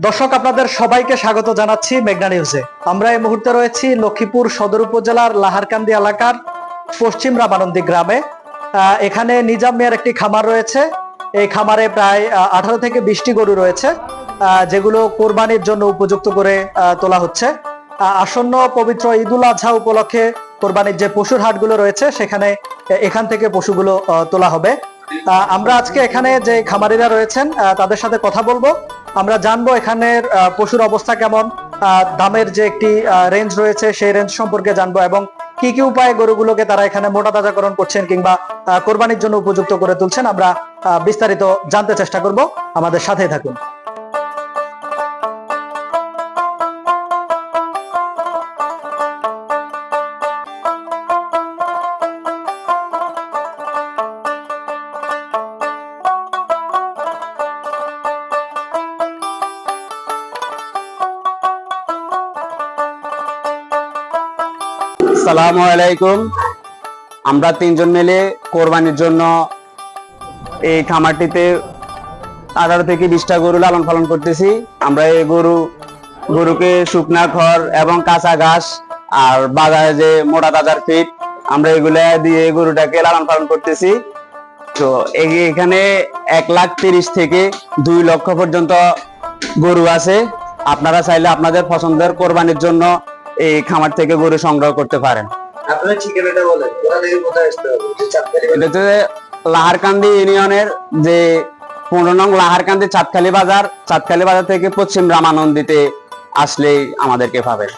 দর্শক, আপনাদের সবাইকে স্বাগত জানাচ্ছি মেঘনা নিউজে। আমরা এই মুহূর্তে রয়েছি লক্ষ্মীপুর সদর উপজেলার লাহারকান্দি এলাকার পশ্চিম রামানন্দী গ্রামে। এখানে নিজাম মিয়ার একটি খামার রয়েছে। এই খামারে প্রায় আঠারো থেকে বিশটি গরু রয়েছে যেগুলো কোরবানির জন্য উপযুক্ত করে তোলা হচ্ছে। আসন্ন পবিত্র ঈদুল আজহা উপলক্ষে কোরবানির যে পশুর হাটগুলো রয়েছে, সেখানে এখান থেকে পশুগুলো তোলা হবে। আমরা আজকে এখানে যে খামারিরা রয়েছেন তাদের সাথে কথা বলব। আমরা জানব এখানের পশুর অবস্থা কেমন দামের যে একটি রেঞ্জ রয়েছে, সেই রেঞ্জ সম্পর্কে জানব এবং কি কি উপায়ে গরুগুলোকে তারা এখানে মোটা তাজাকরণ করছেন কিংবা কোরবানির জন্য উপযুক্ত করে তুলছেন। আমরা বিস্তারিত জানতে চেষ্টা করব। আমাদের সাথেই থাকুন। সালামু আলাইকুম। আমরা তিনজন মিলে কোরবানির জন্য এই খামারটিতে আঠারো থেকে বিশটা গরু লালন পালন করতেছি। আমরা এই গরু, গরুকে শুকনা খড় এবং কাঁচা ঘাস আর বাজারে যে মোটা তাজার ফিট, আমরা এগুলা দিয়ে গরুটাকে লালন পালন করতেছি। তো এখানে এক লাখ তিরিশ থেকে দুই লক্ষ পর্যন্ত গরু আছে। আপনারা চাইলে আপনাদের পছন্দের কোরবানির জন্য এই খামার থেকে গরু সংগ্রহ করতে পারেন। আপনার ঠিকানাটা বলেন। কোথা থেকে কোথায় আসতে হবে? এটা লাহারকান্দি ইউনিয়নের যে পনেরো নং লাহারকান্দি চাঁদখালি বাজার। চাঁদখালি বাজার থেকে পশ্চিম রামানন্দিতে আসলেই আমাদেরকে পাবেন।